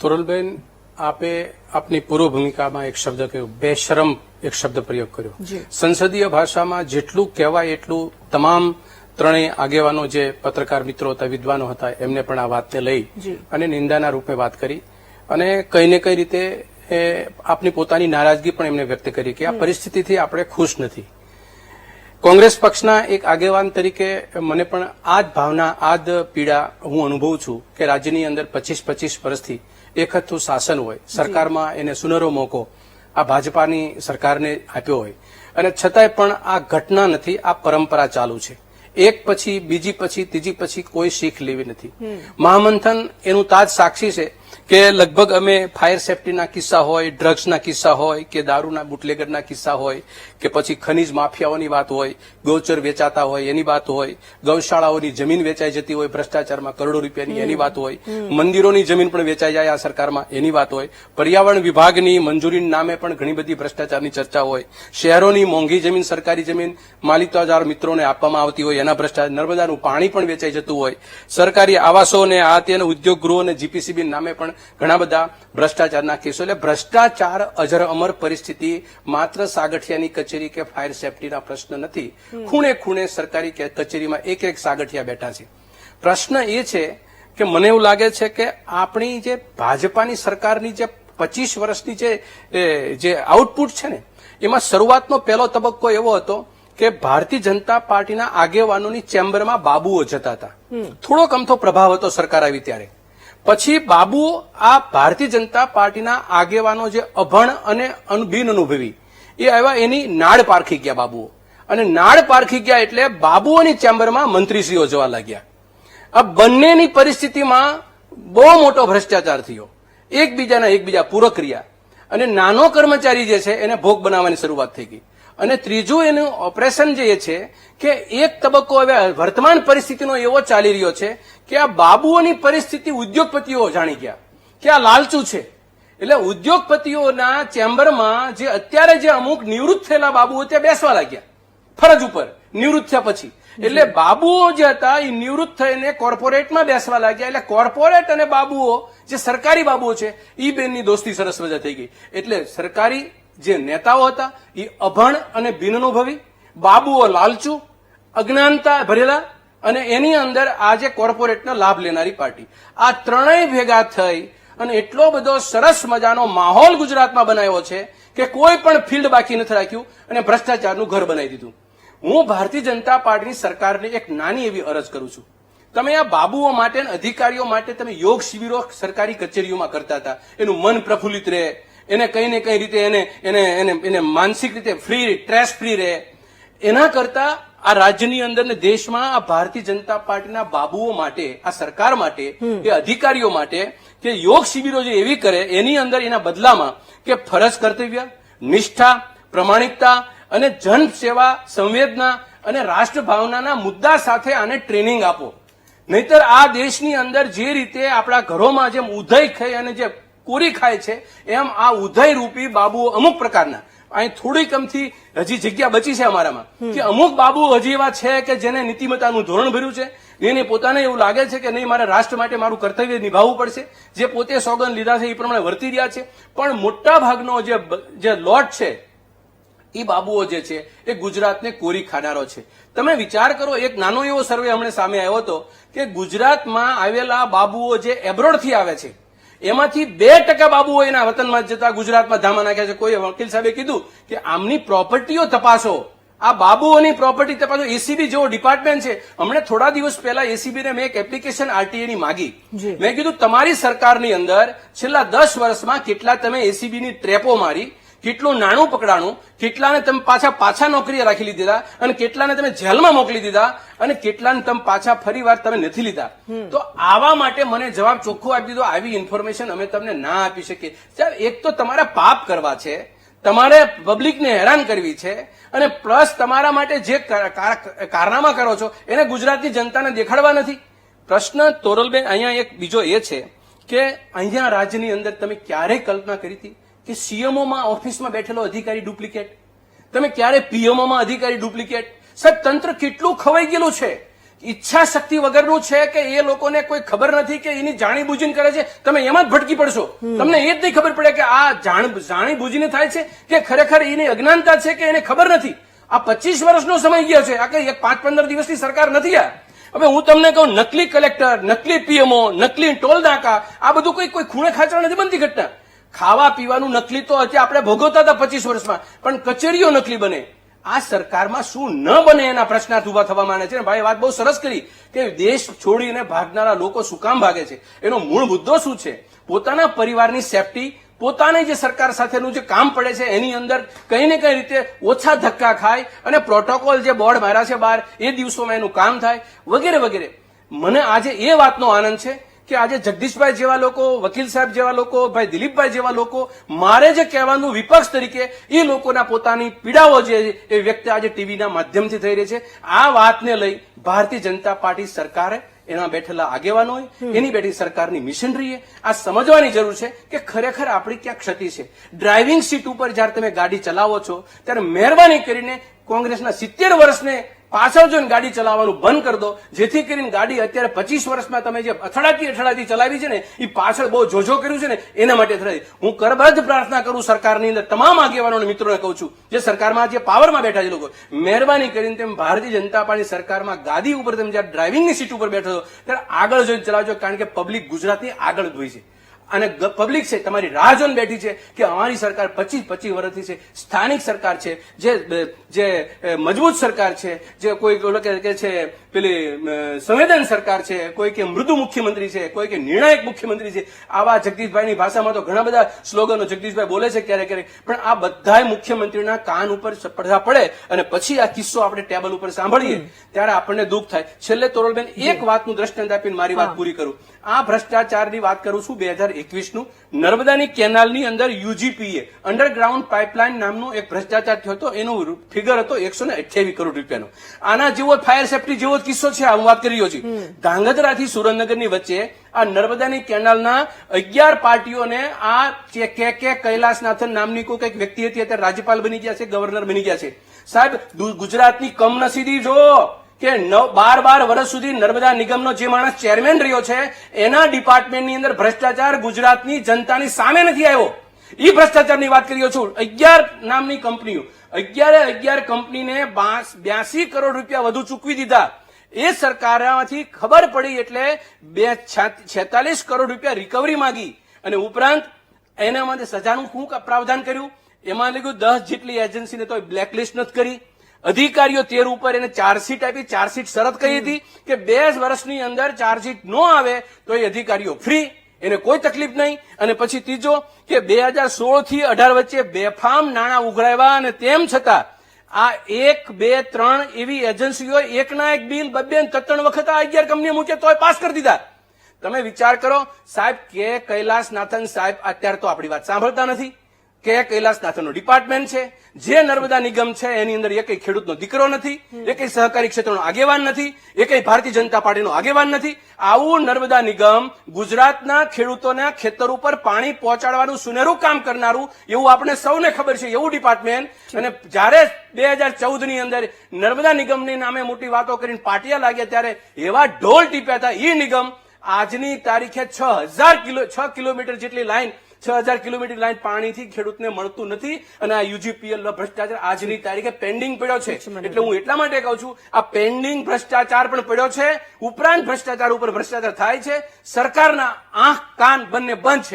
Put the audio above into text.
તોરલબેન આપે આપની પૂર્વ ભૂમિકામાં એક શબ્દ કહ્યો બેશરમ એક શબ્દ પ્રયોગ કર્યો. સંસદીય ભાષામાં જેટલું કહેવાય એટલું તમામ ત્રણેય આગેવાનો જે પત્રકાર મિત્રો હતા વિદ્વાનો હતા એમને પણ આ વાતને લઈ અને નિંદાના રૂપે વાત કરી. અને કઈ ને કઈ રીતે આપની પોતાની નારાજગી પણ એમને વ્યક્ત કરી કે આ પરિસ્થિતિથી આપણે ખુશ નથી. કોંગ્રેસ પક્ષના એક આગેવાન તરીકે મને પણ આ જ ભાવના આ જ પીડા હું અનુભવું છું કે રાજ્યની અંદર પચીસ પચીસ વર્ષથી એક શાસન હોય સરકારમાં એને સુનરો મોકો આ ભાજપાની સરકારને આપ્યો હોય. અને છતાંય પણ આ ઘટના નથી આ પરંપરા ચાલુ છે. એક પછી બીજી પછી ત્રીજી પછી કોઈ શીખ લેવી નથી. મહામંથન એનું તાજ સાક્ષી છે. કે લગભગ અમે ફાયર સેફટીના કિસ્સા હોય ડ્રગ્સના કિસ્સા હોય કે દારૂના બુટલેગરના કિસ્સા હોય કે પછી ખનીજ માફિયાઓની વાત હોય ગૌચર વેચાતા હોય એની વાત હોય ગૌશાળાઓની જમીન વેચાઈ જતી હોય ભ્રષ્ટાચારમાં કરોડો રૂપિયાની એની વાત હોય મંદિરોની જમીન પણ વેચાઈ જાય આ સરકારમાં એની વાત હોય પર્યાવરણ વિભાગની મંજૂરીના નામે પણ ઘણી બધી ભ્રષ્ટાચારની ચર્ચા હોય શહેરોની મોંઘી જમીન સરકારી જમીન માલિકતાદાર મિત્રોને આપવામાં આવતી હોય એના ભ્રષ્ટાચાર નર્મદાનું પાણી પણ વેચાઈ જતું હોય સરકારી આવાસો અને આ તે ઉદ્યોગ ગૃહોને જીપીસીબી નામે પણ ઘણા બધા ભ્રષ્ટાચારના કેસો. એટલે ભ્રષ્ટાચાર અજર અમર પરિસ્થિતિ માત્ર સાગઠિયાની કચેરી કે ફાયર સેફટીના પ્રશ્ન નથી. ખૂણે ખૂણે સરકારી કચેરીમાં એક એક સાગઠિયા બેઠા છે. પ્રશ્ન એ છે કે મને એવું લાગે છે કે આપણી જે ભાજપાની સરકારની જે પચીસ વર્ષની જે જે આઉટપુટ છે ને એમાં શરૂઆતનો પહેલો તબક્કો એવો હતો કે ભારતીય જનતા પાર્ટીના આગેવાનોની ચેમ્બરમાં બાબુઓ જતા હતા. થોડોક અમથો પ્રભાવ હતો સરકાર આવી ત્યારે. પછી બાબુ આ ભારતીય જનતા પાર્ટીના આગેવાનો જે અભણ અને અન- બિન અનુભવી, એ આવ્યા એની નાડ પારખી ગયા બાબુઓ અને નાડ પારખી ગયા એટલે બાબુઓની ચેમ્બરમાં મંત્રીશ્રીઓ જવા લાગ્યા. આ બંનેની પરિસ્થિતિમાં બહુ મોટો ભ્રષ્ટાચાર થયો. એકબીજાના એકબીજા પૂરક રહ્યા અને નાનો કર્મચારી જે છે એને ભોગ બનાવવાની શરૂઆત થઈ ગઈ. અને ત્રીજું એનું ઓપરેશન જે છે કે એક તબક્કો હવે વર્તમાન પરિસ્થિતિનો એવો ચાલી રહ્યો છે કે આ બાબુઓની પરિસ્થિતિ ઉદ્યોગપતિઓ જાણી ગયા કે આ લાલચુ છે. એટલે ઉદ્યોગપતિઓના ચેમ્બરમાં જે અત્યારે જે અમુક નિવૃત્ત થયેલા બાબુઓ ત્યાં બેસવા લાગ્યા ફરજ ઉપર નિવૃત્ત થયા પછી. એટલે બાબુઓ જે હતા એ નિવૃત્ત થઈને કોર્પોરેટમાં બેસવા લાગ્યા. એટલે કોર્પોરેટ અને બાબુઓ જે સરકારી બાબુઓ છે એ બેનની દોસ્તી સરસ મજા થઈ ગઈ. એટલે સરકારી જે નેતાઓ હતા એ અભણ અને બિનનુભવી બાબુઓ લાલચુ અજ્ઞાનતા ભરેલા અને એની અંદર આજે કોર્પોરેટનો લાભ લેનારી પાર્ટી. આ ત્રણેય ભેગા થઈ અને એટલો બધો સરસ મજાનો માહોલ ગુજરાતમાં બનાવ્યો છે કે કોઈ પણ ફિલ્ડ બાકી નથી રાખ્યું અને ભ્રષ્ટાચારનું ઘર બનાવી દીધું. હું ભારતીય જનતા પાર્ટીની સરકારને એક નાની એવી અરજ કરું છું. તમે આ બાબુઓ માટે અધિકારીઓ માટે તમે યોગ શિબિરો સરકારી કચેરીઓમાં કરતા હતા. એનું મન પ્રફુલ્લિત રહે. એને કઈ ને કઈ રીતે એને એને એને એને માનસિક રીતે ફ્રી સ્ટ્રેસ ફ્રી રહે. એના કરતા આ રાજ્યની અંદર ને દેશમાં આ ભારતીય જનતા પાર્ટીના બાબુઓ માટે આ સરકાર માટે કે અધિકારીઓ માટે કે યોગ શિબિરો જે એવી કરે એની અંદર એના બદલામાં કે ફરજ કર્તવ્ય નિષ્ઠા પ્રમાણિકતા અને જન સેવા સંવેદના અને રાષ્ટ્ર ભાવનાના મુદ્દા સાથે આને ટ્રેનિંગ આપો. નહીતર આ દેશની અંદર જે રીતે આપણા ઘરોમાં જેમ ઉધય થઈ અને જે કોરી ખાય છે એમ આ ઉધય રૂપી બાબુઓ અમુક પ્રકારના. અહીં થોડીક અમથી હજી જગ્યા બચી છે અમારામાં. કે અમુક બાબુ હજી એવા છે કે જેને નીતિમત્તાનું ધોરણ ભર્યું છે એને પોતાને એવું લાગે છે કે નહીં, મારે રાષ્ટ્ર માટે મારું કર્તવ્ય નિભાવવું પડશે. જે પોતે સોગંદ લીધા છે એ પ્રમાણે વર્તી રહ્યા છે. પણ મોટા ભાગનો જે જે લોટ છે, એ બાબુઓ જે છે, એ ગુજરાતને કોરી ખાનારો છે. તમે વિચાર કરો, એક નાનો એવો સર્વે હમણાં સામે આવ્યો હતો કે ગુજરાતમાં આવેલા બાબુઓ જે એબ્રોડથી આવે છે એમાંથી બે ટકા બાબુઓ એના વતનમાં જતા ગુજરાતમાં ધામા નાખ્યા છે. કોઈ વકીલ સાહેબે કીધું કે આમની પ્રોપર્ટીઓ તપાસો. આ બાબુઓની પ્રોપર્ટી તપાસો. એસીબી જેવો ડિપાર્ટમેન્ટ છે. હમણાં થોડા દિવસ પહેલા એસીબી ને મેં એક એપ્લિકેશન આરટીએ ની માગી. મેં કીધું તમારી સરકારની અંદર છેલ્લા દસ વર્ષમાં કેટલા તમે એસીબી ની ટ્રેપો મારી? કેટલું નાણું પકડાણું કેટલાને તમે પાછા પાછા નોકરીએ રાખી લીધેલા અને કેટલાને તમે જેલમાં મોકલી દીધા અને કેટલાને તમે પાછા ફરી વાર તમે નથી લીધા. તો આવા માટે મને જવાબ ચોખ્ખો આપી દીધો. આવી ઇન્ફોર્મેશન અમે તમને ના આપી શકીએ. સાહેબ એક તો તમારા પાપ કરવા છે તમારે પબ્લિકને હેરાન કરવી છે અને પ્લસ તમારા માટે જે કાર- કાર- કારનામા કરો છો એને ગુજરાતની જનતાને દેખાડવા નથી. પ્રશ્ન તોરલબેન અહીંયા એક બીજો એ છે કે અહીંયા રાજ્યની અંદર તમે ક્યારેય કલ્પના કરી હતી? કે સીએમઓમાં ઓફિસમાં બેઠેલો અધિકારી ડુપ્લિકેટ? તમે ક્યારે પીએમઓમાં અધિકારી ડુપ્લિકેટ? સાહેબ તંત્ર કેટલું ખવાઈ ગયેલું છે? ઈચ્છા શક્તિ વગરનું છે કે એ લોકોને કોઈ ખબર નથી કે એની જાણીબુજીને કરે છે? તમે એમાં જ ભટકી પડશો. તમને એ જ નહીં ખબર પડે કે આ જાણ જાણી બુજીને થાય છે કે ખરેખર એની અજ્ઞાનતા છે કે એને ખબર નથી? આ પચીસ વર્ષનો સમય ગયો છે. આ કઈ પાંચ પંદર દિવસની સરકાર નથી આ? હવે હું તમને કહું નકલી કલેક્ટર નકલી પીએમઓ નકલી ટોલ નાકા આ બધું કોઈ કોઈ ખૂણે ખાચરા નથી બનતી ઘટના. ખાવા પીવાનું નકલી તો અત્યારે આપણે ભોગવતા હતા પચીસ વર્ષમાં, પણ કચેરીઓ નકલી બને. આ સરકારમાં શું ન બને એના પ્રશ્નાર્થ ઊભા થવા માંડે છે ભાઈ વાત બહુ સરસ કરી કે દેશ છોડીને ભાગનારા લોકો શું કામ ભાગે છે? એનો મૂળ મુદ્દો શું છે? પોતાના પરિવારની સેફટી, પોતાની જે સરકાર સાથેનું જે કામ પડે છે, એની અંદર કઈ ને કઈ રીતે ઓછા ધક્કા ખાય અને પ્રોટોકોલ જે બોર્ડ માર્યા છે બહાર, એ દિવસોમાં એનું કામ થાય, વગેરે વગેરે. મને આજે એ વાતનો આનંદ છે કે આજે જગદીશભાઈ જેવા લોકો વકીલ સાહેબ જેવા લોકો ભાઈ દિલીપભાઈ જેવા લોકો મારે જે કહેવાનું વિપક્ષ તરીકે એ લોકોના પોતાની પીડાઓ જે એ વ્યક્ત આજે ટીવીના માધ્યમથી થઈ રહી છે આ વાતને લઈ ભારતીય જનતા પાર્ટી સરકારે એના બેઠેલા આગેવાનોએ એની બેઠી સરકારની મિશનરીએ આ સમજવાની જરૂર છે કે ખરેખર આપણી ક્યાં ક્ષતિ છે. ડ્રાઇવિંગ સીટ ઉપર જ્યારે તમે ગાડી ચલાવો છો ત્યારે મહેરબાની કરીને કોંગ્રેસના સિત્તેર વર્ષને પાછળ જોઈને ગાડી ચલાવવાનું બંધ કરી દો. જેથી કરીને ગાડી અત્યારે પચીસ વર્ષમાં તમે જે અથડાતી અથડાતી ચલાવી છે ને એ પાછળ બહુ જોજો કર્યું છે ને, એના માટે અથડાતી હું કરબદ્ધ પ્રાર્થના કરું સરકારની અંદર, તમામ આગેવાનો મિત્રોને કહું છું, જે સરકારમાં, જે પાવરમાં બેઠા છે લોકો, મહેરબાની કરીને તેમ ભારતીય જનતા પાર્ટી સરકારમાં ગાદી ઉપર, તમે જ્યારે ડ્રાઇવિંગની સીટ ઉપર બેઠો છો, ત્યારે આગળ જોઈને ચલાવજો, કારણ કે પબ્લિક ગુજરાતની આગળ જ છે. અને પબ્લિક છે તમારી રાહ જોઈને બેઠી છે કે અમારી સરકાર પચીસ પચીસ વર્ષથી છે સ્થાનિક સરકાર છે જે જે મજબૂત સરકાર છે જે કોઈ કે કે છે પેલી સંવેદન સરકાર છે કોઈ કે મૃદુ મુખ્યમંત્રી છે કોઈ કે નિર્ણાયક મુખ્યમંત્રી છે આવા જગદીશભાઈની ભાષામાં તો ઘણા બધા સ્લોગનો જગદીશભાઈ બોલે છે ક્યારેક ક્યારેક પણ આ બધાય મુખ્યમંત્રીના કાન ઉપર પડધા પડે અને પછી આ કિસ્સો આપણે ટેબલ ઉપર સાંભળીએ ત્યારે આપણને દુઃખ થાય. છેલ્લે તોરલબેન એક વાતનું દ્રષ્ટાંત આપીને મારી વાત પૂરી કરું. આ ભ્રષ્ટાચારની વાત કરું છું બે હજાર એકવીસનું નર્મદાની કેનાલની અંદર યુજીપીએ અંડરગ્રાઉન્ડ પાઇપલાઇન નામનો એક ભ્રષ્ટાચાર થયો હતો. એનો ફિગર હતો એકસો ને અઠ્યાવીસ કરોડ રૂપિયાનો. આના જેવો ફાયર સેફટી જેવો કિસ્સો છે આ હું વાત કરી રહ્યો છું. ધાંગધ્રાથી સુરેન્દ્રનગરની વચ્ચે આ નર્મદાની કેનાલના અગિયાર પાર્ટીઓને આ કે કે કે કૈલાસનાથન નામની કોઈ કંઈક વ્યક્તિ હતી અત્યારે રાજ્યપાલ બની ગયા છે ગવર્નર બની ગયા છે. સાહેબ ગુજરાતની કમનસીબી જો કે નવ બાર બાર વર્ષ સુધી નર્મદા નિગમનો જે માણસ ચેરમેન રહ્યો છે, એના ડિપાર્ટમેન્ટની અંદર ભ્રષ્ટાચાર ગુજરાતની જનતાની સામે નથી આવ્યો. એ ભ્રષ્ટાચારની વાત કરી છું. અગિયાર નામની કંપનીઓ અગિયારે અગિયાર કંપનીને બ્યાસી કરોડ રૂપિયા વધુ ચૂકવી દીધા. એ સરકારમાંથી ખબર પડી એટલે બે છેતાલીસ કરોડ રૂપિયા રિકવરી માંગી. અને ઉપરાંત એના માટે સજાનું શું પ્રાવધાન કર્યું? એમાં લખ્યું, દસ જેટલી એજન્સીને તો બ્લેકલિસ્ટ નથી કરી. અધિકારીઓ તેર ઉપર એને ચાર્જશીટ આપી ચાર્જશીટ શરત કહી હતી કે બે વર્ષની અંદર ચાર્જશીટ ન આવે તો એ અધિકારીઓ ફ્રી એને કોઈ તકલીફ નહીં. અને પછી ત્રીજો કે બે હજાર સોળથી અઢાર વચ્ચે બેફામ નાણાં ઉઘરાવ્યા અને તેમ છતાં આ એક, બે, ત્રણ એવી એજન્સીઓ એકના એક બિલ બબે ત્રણ વખત આ અગિયાર કંપનીઓ મૂકે તોય પાસ કરી દીધા. તમે વિચાર કરો, સાહેબ કે કૈલાસનાથન સાહેબ અત્યારે તો આપણી વાત સાંભળતા નથી. કે કૈલાસનાથનનું ડિપાર્ટમેન્ટ છે જે નર્મદા નિગમ છે એની અંદર એકય ખેડૂતનો દીકરો નથી એકય સહકારી ક્ષેત્રનો આગેવાન નથી એકય ભારતીય જનતા પાર્ટીનો આગેવાન નથી. આવું નર્મદા નિગમ ગુજરાતના ખેડૂતોના ખેતર ઉપર પાણી પહોંચાડવાનું સુનેરું કામ કરનારું એવું આપણે સૌને ખબર છે એવું ડિપાર્ટમેન્ટ. અને જ્યારે બે હજાર ચૌદની અંદર નર્મદા નિગમની નામે મોટી વાતો કરીને પાટિયા લાગ્યા ત્યારે એવા ઢોલ ટીપ્યા હતા એ નિગમ આજની તારીખે છ હજાર કિલો છ કિલોમીટર જેટલી લાઈન છ હજાર કિલોમીટર લાઈન પાણીથી ખેડૂતને મળતું નથી અને આ યુજીપીએલ નો ભ્રષ્ટાચાર આજની તારીખે પેન્ડિંગ પડ્યો છે. એટલે હું એટલા માટે કહું છું આ પેન્ડિંગ ભ્રષ્ટાચાર પણ પડ્યો છે ઉપરાંત ભ્રષ્ટાચાર ઉપર ભ્રષ્ટાચાર થાય છે સરકારના આંખ કાન બંને બંધ છે.